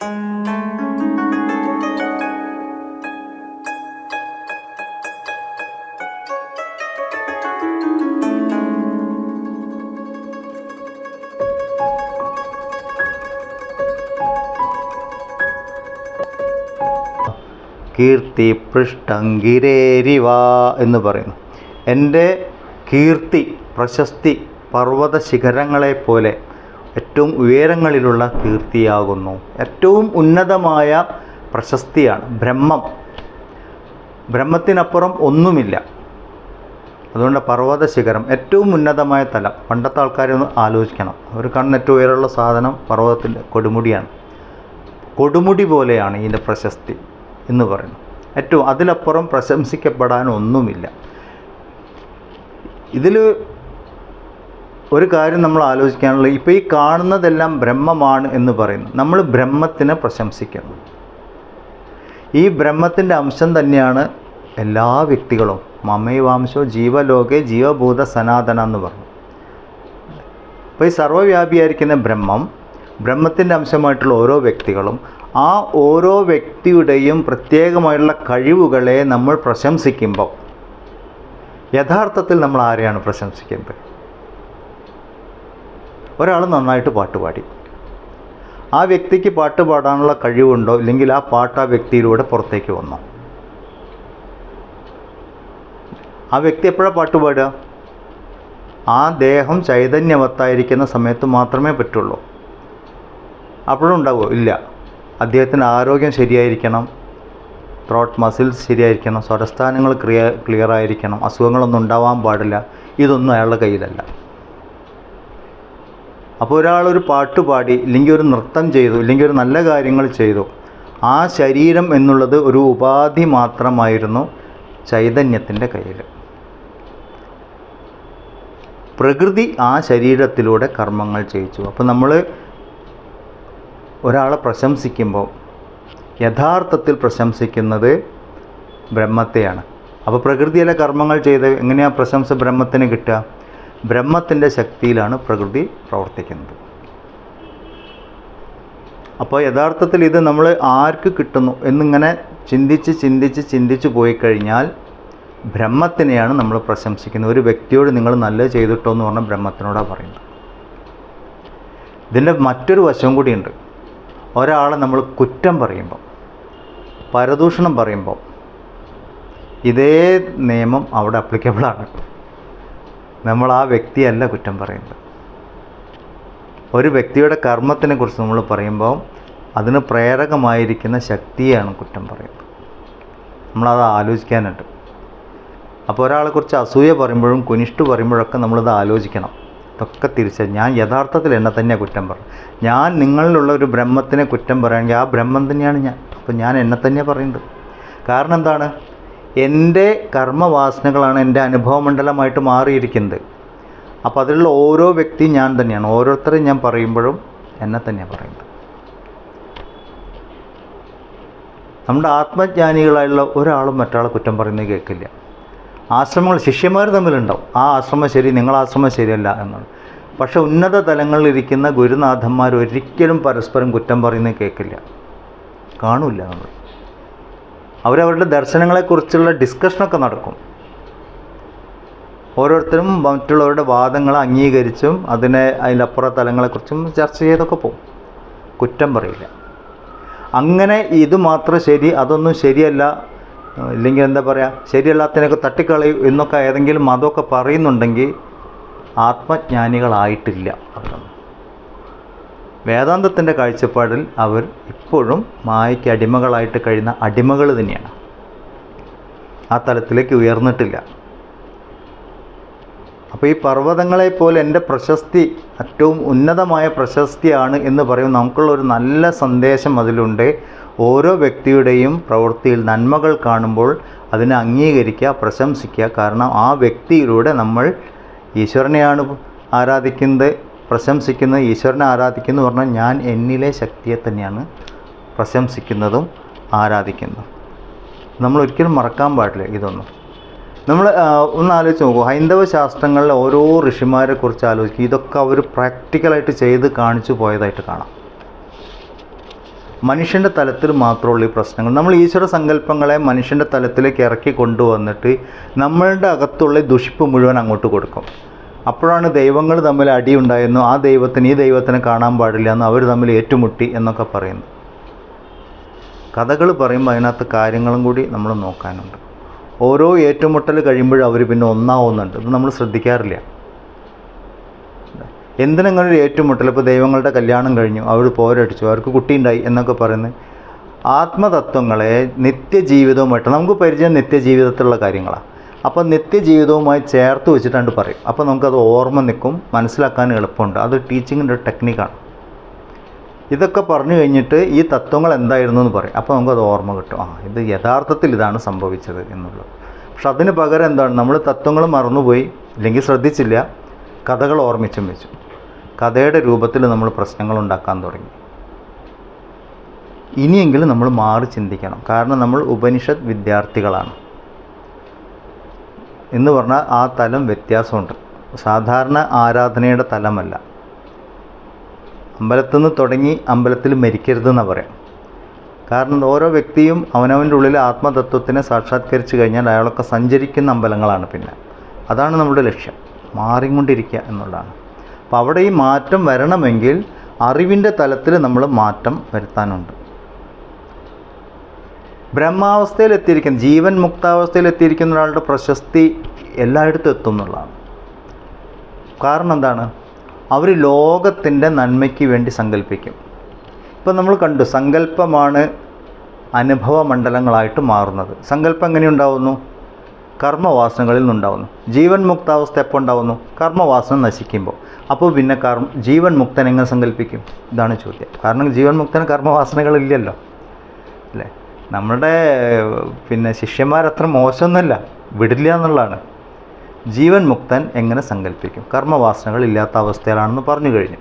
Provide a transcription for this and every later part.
കീർത്തി പൃഷ്ടങ്കിരേരിവ എന്ന് പറയുന്നു. എന്റെ കീർത്തി പ്രശസ്തി പർവത ശിഖരങ്ങളെപ്പോലെ ഏറ്റവും ഉയരങ്ങളിലുള്ള കീർത്തിയാകുന്നു. ഏറ്റവും ഉന്നതമായ പ്രശസ്തിയാണ് ബ്രഹ്മം. ബ്രഹ്മത്തിനപ്പുറം ഒന്നുമില്ല. അതുകൊണ്ട് പർവത ശിഖരം ഏറ്റവും ഉന്നതമായ തലം. പണ്ടത്തെ ആൾക്കാരൊന്ന് ആലോചിക്കണം. അവർ കാണുന്ന ഏറ്റവും ഉയരമുള്ള സാധനം പർവതത്തിന്റെ കൊടുമുടിയാണ്. കൊടുമുടി പോലെയാണ് ഇതിന്റെ പ്രശസ്തി എന്ന് പറയുന്നു ഏറ്റവും അതിലപ്പുറം പ്രശംസിക്കപ്പെടാൻ ഒന്നുമില്ല. ഇതിൽ ഒരു കാര്യം നമ്മൾ ആലോചിക്കാനുള്ളത് ഇപ്പോൾ ഈ കാണുന്നതെല്ലാം ബ്രഹ്മമാണ് എന്ന് പറയുന്നു. നമ്മൾ ബ്രഹ്മത്തിനെ പ്രശംസിക്കണം. ഈ ബ്രഹ്മത്തിന്റെ അംശം തന്നെയാണ് എല്ലാ വ്യക്തികളും. മമൈവാംശോ ജീവലോകെ ജീവഭൂത സനാതന എന്ന് പറഞ്ഞു. അപ്പോൾ ഈ സർവവ്യാപിയായിരിക്കുന്ന ബ്രഹ്മം ബ്രഹ്മത്തിന്റെ അംശമായിട്ടുള്ള ഓരോ വ്യക്തികളും ആ ഓരോ വ്യക്തിയുടെയും പ്രത്യേകമായിട്ടുള്ള കഴിവുകളെ നമ്മൾ പ്രശംസിക്കുമ്പോൾ യഥാർത്ഥത്തിൽ നമ്മൾ ആരെയാണ് പ്രശംസിക്കേണ്ടത്? ഒരാൾ നന്നായിട്ട് പാട്ട് പാടി. ആ വ്യക്തിക്ക് പാട്ട് പാടാനുള്ള കഴിവുണ്ടോ? ഇല്ലെങ്കിൽ ആ പാട്ട് ആ വ്യക്തിയിലൂടെ പുറത്തേക്ക് വന്നോ? ആ വ്യക്തി എപ്പോഴാണ് പാട്ട് പാടുക? ആ ദേഹം ചൈതന്യവത്തായിരിക്കുന്ന സമയത്ത് മാത്രമേ പറ്റുള്ളൂ. അപ്പോഴും ഉണ്ടാവുമോ? ഇല്ല. അദ്ദേഹത്തിന് ആരോഗ്യം ശരിയായിരിക്കണം. ത്രോട്ട് മസിൽസ് ശരിയായിരിക്കണം. സ്വരസ്ഥാനങ്ങൾ ക്ലിയ ക്ലിയർ ആയിരിക്കണം. അസുഖങ്ങളൊന്നും ഉണ്ടാവാൻ പാടില്ല. ഇതൊന്നും അയാളുടെ കയ്യിലല്ല. അപ്പോൾ ഒരാൾ ഒരു പാട്ട് പാടി ഇല്ലെങ്കിൽ ഒരു നൃത്തം ചെയ്തു ഇല്ലെങ്കിൽ ഒരു നല്ല കാര്യങ്ങൾ ചെയ്തു ആ ശരീരം എന്നുള്ളത് ഒരു ഉപാധി മാത്രമായിരുന്നു ചൈതന്യത്തിന്റെ കയ്യിൽ. പ്രകൃതി ആ ശരീരത്തിലൂടെ കർമ്മങ്ങൾ ചെയ്യിച്ചു. അപ്പോൾ നമ്മൾ ഒരാളെ പ്രശംസിക്കുമ്പോൾ യഥാർത്ഥത്തിൽ പ്രശംസിക്കുന്നത് ബ്രഹ്മത്തെയാണ്. അപ്പോൾ പ്രകൃതിയിലെ കർമ്മങ്ങൾ ചെയ്ത് എങ്ങനെയാണ് പ്രശംസ ബ്രഹ്മത്തിന് കിട്ടുക? ബ്രഹ്മത്തിന്റെ ശക്തിയിലാണ് പ്രകൃതി പ്രവർത്തിക്കുന്നത്. അപ്പോൾ യഥാർത്ഥത്തിൽ ഇത് നമ്മൾ ആർക്ക് കിട്ടുന്നു എന്നിങ്ങനെ ചിന്തിച്ച് ചിന്തിച്ച് ചിന്തിച്ച് പോയി കഴിഞ്ഞാൽ ബ്രഹ്മത്തിനെയാണ് നമ്മൾ പ്രശംസിക്കുന്നത്. ഒരു വ്യക്തിയോട് നിങ്ങൾ നല്ലത് ചെയ്തിട്ടോ എന്ന് പറഞ്ഞാൽ ബ്രഹ്മത്തിനോടാണ് പറയുന്നത്. ഇതിന്റെ മറ്റൊരു വശം കൂടിയുണ്ട് ഒരാളെ നമ്മൾ കുറ്റം പറയുമ്പോൾ പരദൂഷണം പറയുമ്പോൾ ഇതേ നിയമം അവിടെ അപ്ലിക്കബിളാണ് നമ്മൾ ആ വ്യക്തിയല്ല കുറ്റം പറയുന്നത്. ഒരു വ്യക്തിയുടെ കർമ്മത്തിനെ കുറിച്ച് നമ്മൾ പറയുമ്പോൾ അതിന് പ്രേരകമായിരിക്കുന്ന ശക്തിയാണ് കുറ്റം പറയുന്നത്. നമ്മളത് ആലോചിക്കാനുണ്ട്. അപ്പോൾ ഒരാളെക്കുറിച്ച് അസൂയ പറയുമ്പോഴും കുനിഷ്ട് പറയുമ്പോഴൊക്കെ നമ്മളിത് ആലോചിക്കണം. ഇതൊക്കെ തിരിച്ച് ഞാൻ യഥാർത്ഥത്തിൽ എന്നെ തന്നെ കുറ്റം പറയും ഞാൻ നിങ്ങളിലുള്ള ഒരു ബ്രഹ്മത്തിനെ കുറ്റം പറയുകയാണെങ്കിൽ ആ ബ്രഹ്മം തന്നെയാണ് ഞാൻ. അപ്പോൾ ഞാൻ എന്നെ തന്നെ പറയുന്നത്. കാരണം എന്താണ്? എന്റെ കർമ്മവാസനകളാണ് എന്റെ അനുഭവമണ്ഡലമായിട്ട് മാറിയിരിക്കുന്നത്. അപ്പോൾ അതിലുള്ള ഓരോ വ്യക്തിയും ഞാൻ തന്നെയാണ്. ഓരോരുത്തരെയും ഞാൻ പറയുമ്പോഴും എന്നെ തന്നെയാണ് പറയുന്നത്. നമ്മുടെ ആത്മജ്ഞാനികളായുള്ള ഒരാളും മറ്റാളെ കുറ്റം പറയുന്നത് കേൾക്കില്ല. ആശ്രമങ്ങൾ ശിഷ്യന്മാർ തമ്മിലുണ്ടാവും. ആ ആശ്രമം ശരി നിങ്ങൾ ആശ്രമം ശരിയല്ല എന്നാണ്. പക്ഷേ ഉന്നത തലങ്ങളിലിരിക്കുന്ന ഗുരുനാഥന്മാർ ഒരിക്കലും പരസ്പരം കുറ്റം പറയുന്നത് കേൾക്കില്ല. കാണില്ല നമ്മൾ. അവരവരുടെ ദർശനങ്ങളെക്കുറിച്ചുള്ള ഡിസ്കഷനൊക്കെ നടക്കും. ഓരോരുത്തരും മറ്റുള്ളവരുടെ വാദങ്ങൾ അംഗീകരിച്ചും അതിനെ അതിലപ്പുറ തലങ്ങളെക്കുറിച്ചും ചർച്ച ചെയ്തൊക്കെ പോകും. കുറ്റം പറയില്ല. അങ്ങനെ ഇത് മാത്രം ശരി അതൊന്നും ശരിയല്ല. ഇല്ലെങ്കിൽ എന്താ പറയുക ശരിയല്ലാത്തതിനൊക്കെ തട്ടിക്കളയും എന്നൊക്കെ ഏതെങ്കിലും മതമൊക്കെ പറയുന്നുണ്ടെങ്കിൽ ആത്മജ്ഞാനികളായിട്ടില്ല. വേദാന്തത്തിന്റെ കാഴ്ചപ്പാടിൽ അവർ ഇപ്പോഴും മായയ്ക്ക് അടിമകളായിട്ട് കഴിയുന്ന അടിമകൾ തന്നെയാണ്. ആ തലത്തിലേക്ക് ഉയർന്നിട്ടില്ല. അപ്പോൾ ഈ പർവതങ്ങളെ പോലെ എന്റെ പ്രശസ്തി ഏറ്റവും ഉന്നതമായ പ്രശസ്തിയാണ് എന്ന് പറയും നമുക്കുള്ള ഒരു നല്ല സന്ദേശം അതിലുണ്ട്. ഓരോ വ്യക്തിയുടെയും പ്രവൃത്തിയിൽ നന്മകൾ കാണുമ്പോൾ അതിനെ അംഗീകരിക്കുക പ്രശംസിക്കുക. കാരണം ആ വ്യക്തിയിലൂടെ നമ്മൾ ഈശ്വരനെയാണ് ആരാധിക്കുന്നത്. പ്രശംസിക്കുന്നത് ഈശ്വരനെ ആരാധിക്കുന്നു പറഞ്ഞാൽ ഞാൻ എന്നിലെ ശക്തിയെ തന്നെയാണ് പ്രശംസിക്കുന്നതും ആരാധിക്കുന്നതും നമ്മൾ ഒരിക്കലും മറക്കാൻ പാടില്ല ഇതൊന്നും. നമ്മൾ ഒന്ന് ആലോചിച്ച് നോക്കൂ. ഹൈന്ദവ ശാസ്ത്രങ്ങളിലെ ഓരോ ഋഷിമാരെ കുറിച്ച് ആലോചിക്കുക ഇതൊക്കെ അവർ പ്രാക്ടിക്കലായിട്ട് ചെയ്ത് കാണിച്ചു പോയതായിട്ട് കാണാം. മനുഷ്യന്റെ തലത്തിൽ മാത്രമുള്ള ഈ പ്രശ്നങ്ങൾ. നമ്മൾ ഈശ്വര സങ്കല്പങ്ങളെ മനുഷ്യന്റെ തലത്തിലേക്ക് ഇറക്കി കൊണ്ടുവന്നിട്ട് നമ്മളുടെ അകത്തുള്ള ദുഷിപ്പ് മുഴുവൻ അങ്ങോട്ട് കൊടുക്കും. അപ്പോഴാണ് ദൈവങ്ങൾ തമ്മിൽ അടിയുണ്ടായിരുന്നു ആ ദൈവത്തിന് ഈ ദൈവത്തിനെ കാണാൻ പാടില്ല എന്ന് അവർ തമ്മിൽ ഏറ്റുമുട്ടി എന്നൊക്കെ പറയുന്നു. കഥകൾ പറയുമ്പോൾ അതിനകത്ത് കാര്യങ്ങളും കൂടി നമ്മൾ നോക്കാനുണ്ട്. ഓരോ ഏറ്റുമുട്ടൽ കഴിയുമ്പോഴും അവർ പിന്നെ ഒന്നാവുന്നുണ്ട്. ഇത് നമ്മൾ ശ്രദ്ധിക്കാറില്ല. എന്തിനങ്ങനെ ഒരു ഏറ്റുമുട്ടൽ ഇപ്പോൾ ദൈവങ്ങളുടെ കല്യാണം കഴിഞ്ഞു. അവർ പോരടിച്ചു. അവർക്ക് കുട്ടിയുണ്ടായി എന്നൊക്കെ പറയുന്നത് ആത്മതത്വങ്ങളെ നിത്യജീവിതവുമായിട്ട് നമുക്ക് പരിചയം നിത്യജീവിതത്തിലുള്ള കാര്യങ്ങളാണ് അപ്പോൾ നിത്യജീവിതവുമായി ചേർത്ത് വെച്ചിട്ടാണ് പറയും. അപ്പോൾ നമുക്കത് ഓർമ്മ നിൽക്കും മനസ്സിലാക്കാൻ എളുപ്പമുണ്ട്. അത് ടീച്ചിങ്ങിന്റെ ഒരു ടെക്നിക്കാണ് ഇതൊക്കെ പറഞ്ഞു കഴിഞ്ഞിട്ട് ഈ തത്വങ്ങൾ എന്തായിരുന്നു എന്ന് പറയും. അപ്പോൾ നമുക്കത് ഓർമ്മ കിട്ടും. ആ ഇത് യഥാർത്ഥത്തിൽ ഇതാണ് സംഭവിച്ചത് എന്നുള്ളത്. പക്ഷെ അതിന് പകരം എന്താണ്? നമ്മൾ തത്വങ്ങൾ മറന്നുപോയി ഇല്ലെങ്കിൽ ശ്രദ്ധിച്ചില്ല കഥകൾ ഓർമ്മിച്ചും വെച്ചു. കഥയുടെ രൂപത്തിൽ നമ്മൾ പ്രശ്നങ്ങൾ ഉണ്ടാക്കാൻ തുടങ്ങി. ഇനിയെങ്കിലും നമ്മൾ മാറി ചിന്തിക്കണം. കാരണം നമ്മൾ ഉപനിഷത്ത് വിദ്യാർത്ഥികളാണ്. എന്ന് പറഞ്ഞാൽ ആ തലം വ്യത്യാസമുണ്ട്. സാധാരണ ആരാധനയുടെ തലമല്ല. അമ്പലത്തിൽ നിന്ന് തുടങ്ങി അമ്പലത്തിൽ മരിക്കരുതെന്നാണ് പറയാം. കാരണം ഓരോ വ്യക്തിയും അവനവന്റെ ഉള്ളിൽ ആത്മതത്വത്തിനെ സാക്ഷാത്കരിച്ച് കഴിഞ്ഞാൽ അയാളൊക്കെ സഞ്ചരിക്കുന്ന അമ്പലങ്ങളാണ് പിന്നെ. അതാണ് നമ്മുടെ ലക്ഷ്യം. മാറിക്കൊണ്ടിരിക്കുക എന്നുള്ളതാണ്. അപ്പോൾ അവിടെ ഈ മാറ്റം വരണമെങ്കിൽ അറിവിന്റെ തലത്തിൽ നമ്മൾ മാറ്റം വരുത്താനുണ്ട്. ബ്രഹ്മാവസ്ഥയിൽ എത്തിയിരിക്കുന്ന ജീവൻ മുക്താവസ്ഥയിൽ എത്തിയിരിക്കുന്ന ഒരാളുടെ പ്രശസ്തി എല്ലായിടത്തും എത്തും എന്നുള്ളതാണ്. കാരണം എന്താണ്? അവർ ലോകത്തിന്റെ നന്മയ്ക്ക് വേണ്ടി സങ്കല്പിക്കും. ഇപ്പം നമ്മൾ കണ്ടു സങ്കല്പമാണ് അനുഭവ മണ്ഡലങ്ങളായിട്ട് മാറുന്നത്. സങ്കല്പം എങ്ങനെയുണ്ടാവുന്നു കർമ്മവാസനകളിൽ നിന്നുണ്ടാവുന്നു. ജീവൻ മുക്താവസ്ഥ എപ്പോൾ ഉണ്ടാവുന്നു? കർമ്മവാസന നശിക്കുമ്പോൾ. അപ്പോൾ പിന്നെ കർമ്മ ജീവൻ മുക്തൻ എങ്ങനെ സങ്കല്പിക്കും? ഇതാണ് ചോദ്യം. കാരണം ജീവൻ മുക്തന് കർമ്മവാസനകളില്ലല്ലോ. അല്ലേ? നമ്മുടെ പിന്നെ ശിഷ്യന്മാരത്ര മോശമൊന്നുമല്ല. വിടില്ല എന്നുള്ളതാണ്. ജീവൻ മുക്തൻ എങ്ങനെ സങ്കല്പിക്കും കർമ്മവാസനകൾ ഇല്ലാത്ത അവസ്ഥയിലാണെന്ന് പറഞ്ഞു കഴിഞ്ഞു.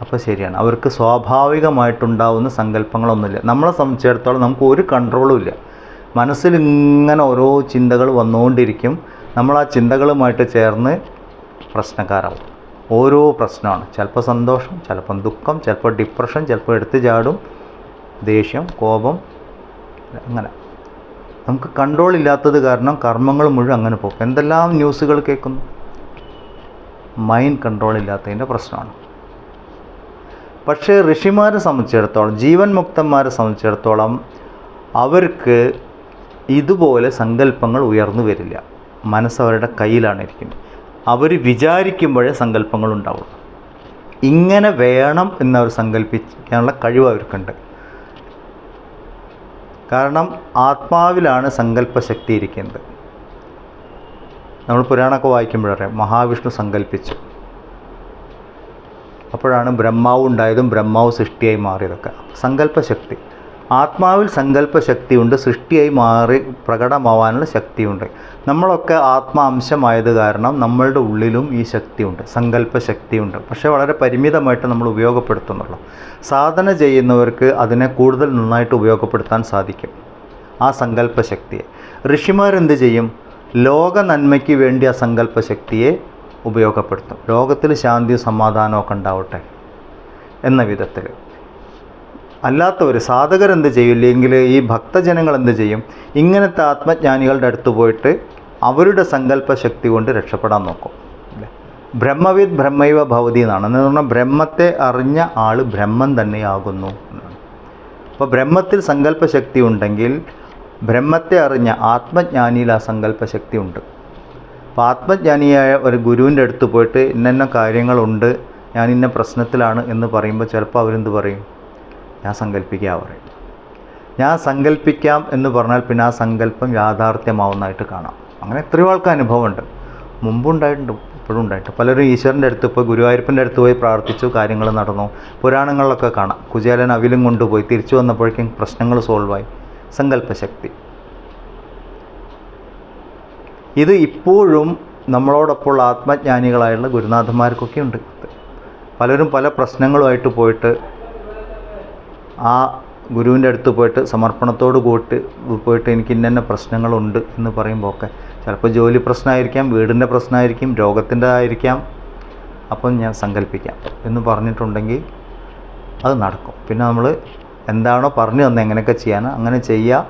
അപ്പോൾ ശരിയാണ്. അവർക്ക് സ്വാഭാവികമായിട്ടുണ്ടാവുന്ന സങ്കല്പങ്ങളൊന്നുമില്ല. നമ്മളെ സംബന്ധിച്ചിടത്തോളം നമുക്ക് ഒരു കൺട്രോളും ഇല്ല. മനസ്സിൽ ഇങ്ങനെ ഓരോ ചിന്തകൾ വന്നുകൊണ്ടിരിക്കും. നമ്മൾ ആ ചിന്തകളുമായിട്ട് ചേർന്ന് പ്രശ്നക്കാരാവും. ഓരോ പ്രശ്നമാണ്. ചിലപ്പോൾ സന്തോഷം ചിലപ്പം ദുഃഖം ചിലപ്പോൾ ഡിപ്രഷൻ ചിലപ്പോൾ എടുത്തു ചാടും. ദേഷ്യം കോപം അങ്ങനെ. നമുക്ക് കൺട്രോൾ ഇല്ലാത്തത് കാരണം കർമ്മങ്ങൾ മുഴുവൻ അങ്ങനെ പോകും. എന്തെല്ലാം ന്യൂസുകൾ കേൾക്കുന്നു? മൈൻഡ് കൺട്രോൾ ഇല്ലാത്തതിന്റെ പ്രശ്നമാണ്. പക്ഷേ ഋഷിമാരെ സംബന്ധിച്ചിടത്തോളം ജീവൻ മുക്തന്മാരെ സംബന്ധിച്ചിടത്തോളം അവർക്ക് ഇതുപോലെ സങ്കല്പങ്ങൾ ഉയർന്നു വരില്ല. മനസ്സവരുടെ കയ്യിലാണ് ഇരിക്കുന്നത്. അവർ വിചാരിക്കുമ്പോഴേ സങ്കല്പങ്ങൾ ഉണ്ടാവുള്ളൂ. ഇങ്ങനെ വേണം എന്നവർ സങ്കല്പിക്കാനുള്ള കഴിവ് അവർക്കുണ്ട്. കാരണം ആത്മാവിലാണ് സങ്കല്പശക്തി ഇരിക്കുന്നത്. നമ്മൾ പുരാണമൊക്കെ വായിക്കുമ്പോഴറിയാം മഹാവിഷ്ണു സങ്കല്പിച്ചു. അപ്പോഴാണ് ബ്രഹ്മാവ് ഉണ്ടായതും ബ്രഹ്മാവ് സൃഷ്ടിയായി മാറിയതൊക്കെ. സങ്കല്പശക്തി. ആത്മാവിൽ സങ്കല്പശക്തിയുണ്ട് സൃഷ്ടിയായി മാറി പ്രകടമാവാനുള്ള ശക്തിയുണ്ട്. നമ്മളൊക്കെ ആത്മാംശമായത് കാരണം നമ്മളുടെ ഉള്ളിലും ഈ ശക്തിയുണ്ട് സങ്കല്പശക്തിയുണ്ട്. പക്ഷേ വളരെ പരിമിതമായിട്ട് നമ്മൾ ഉപയോഗപ്പെടുത്തുന്നുള്ളൂ. സാധന ചെയ്യുന്നവർക്ക് അതിനെ കൂടുതൽ നന്നായിട്ട് ഉപയോഗപ്പെടുത്താൻ സാധിക്കും ആ സങ്കല്പശക്തിയെ. ഋഷിമാരെന്ത് ചെയ്യും? ലോക നന്മയ്ക്ക് വേണ്ടി ആ സങ്കല്പശക്തിയെ ഉപയോഗപ്പെടുത്തും. ലോകത്തിൽ ശാന്തിയും സമാധാനമൊക്കെ ഉണ്ടാവട്ടെ എന്ന വിധത്തിൽ അല്ലാത്തവർ സാധകരെന്ത് ചെയ്യും? ഇല്ലെങ്കിൽ ഈ ഭക്തജനങ്ങൾ എന്ത് ചെയ്യും? ഇങ്ങനത്തെ ആത്മജ്ഞാനികളുടെ അടുത്ത് പോയിട്ട് അവരുടെ സങ്കല്പശക്തി കൊണ്ട് രക്ഷപ്പെടാൻ നോക്കും. ബ്രഹ്മവിദ് ബ്രഹ്മൈവ ഭവതി എന്നാണ്. എന്ന് പറഞ്ഞാൽ ബ്രഹ്മത്തെ അറിഞ്ഞ ആൾ ബ്രഹ്മം തന്നെയാകുന്നു എന്നാണ്. അപ്പോൾ ബ്രഹ്മത്തിൽ സങ്കല്പശക്തി ഉണ്ടെങ്കിൽ ബ്രഹ്മത്തെ അറിഞ്ഞ ആത്മജ്ഞാനിയിൽ ആ സങ്കല്പശക്തി ഉണ്ട്. അപ്പോൾ ആത്മജ്ഞാനിയായ ഒരു ഗുരുവിന്റെ അടുത്ത് പോയിട്ട് ഇന്ന കാര്യങ്ങളുണ്ട് ഞാൻ ഇന്ന പ്രശ്നത്തിലാണ് എന്ന് പറയുമ്പോൾ ചിലപ്പോൾ അവരെന്ത് പറയും? ഞാൻ സങ്കല്പിക്കുക പറയും ഞാൻ സങ്കല്പിക്കാം എന്ന് പറഞ്ഞാൽ പിന്നെ ആ സങ്കല്പം യാഥാർത്ഥ്യമാവുന്നതായിട്ട് കാണാം. അങ്ങനെ എത്രയോ ആൾക്ക് അനുഭവമുണ്ട്. മുമ്പുണ്ടായിട്ടുണ്ട് ഇപ്പോഴും ഉണ്ടായിട്ട്. പലരും ഈശ്വരന്റെ അടുത്ത് ഇപ്പോൾ ഗുരുവായൂരപ്പന്റെ അടുത്ത് പോയി പ്രാർത്ഥിച്ചു കാര്യങ്ങൾ നടന്നു. പുരാണങ്ങളിലൊക്കെ കാണാം. കുചേലൻ അവിലും കൊണ്ടുപോയി. തിരിച്ചു വന്നപ്പോഴേക്കും പ്രശ്നങ്ങൾ സോൾവായി. സങ്കല്പശക്തി ഇത് ഇപ്പോഴും നമ്മളോടൊപ്പമുള്ള ആത്മജ്ഞാനികളായുള്ള ഗുരുനാഥന്മാർക്കൊക്കെ ഉണ്ട്. പലരും പല പ്രശ്നങ്ങളുമായിട്ട് പോയിട്ട് ആ ഗുരുവിന്റെ അടുത്ത് പോയിട്ട് സമർപ്പണത്തോട് കൂട്ട് പോയിട്ട് എനിക്ക് ഇന്ന പ്രശ്നങ്ങളുണ്ട് എന്ന് പറയുമ്പോൾ ഒക്കെ ചിലപ്പോൾ ജോലി പ്രശ്നമായിരിക്കാം വീടിന്റെ പ്രശ്നമായിരിക്കും രോഗത്തിന്റെ ആയിരിക്കാം അപ്പം ഞാൻ സങ്കല്പിക്കാം എന്ന് പറഞ്ഞിട്ടുണ്ടെങ്കിൽ അത് നടക്കും. പിന്നെ നമ്മൾ എന്താണോ പറഞ്ഞു തന്നെ എങ്ങനെയൊക്കെ ചെയ്യാൻ അങ്ങനെ ചെയ്യുക.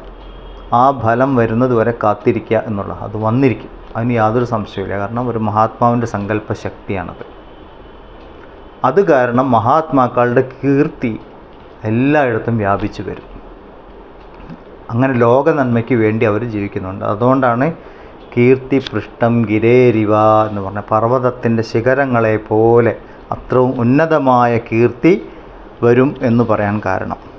ആ ഫലം വരുന്നത് വരെ കാത്തിരിക്കുക എന്നുള്ള അത് വന്നിരിക്കും. അതിന് യാതൊരു സംശയമില്ല കാരണം ഒരു മഹാത്മാവിന്റെ സങ്കല്പ ശക്തിയാണത് അത് കാരണം മഹാത്മാക്കളുടെ കീർത്തി എല്ലായിടത്തും വ്യാപിച്ചു വരും. അങ്ങനെ ലോക നന്മയ്ക്ക് വേണ്ടി അവർ ജീവിക്കുന്നുണ്ട്. അതുകൊണ്ടാണ് കീർത്തി പൃഷ്ഠം ഗിരേരിവ എന്ന് പറഞ്ഞ പർവതത്തിന്റെ ശിഖരങ്ങളെ പോലെ അത്രയും ഉന്നതമായ കീർത്തി വരും എന്ന് പറയാൻ കാരണം.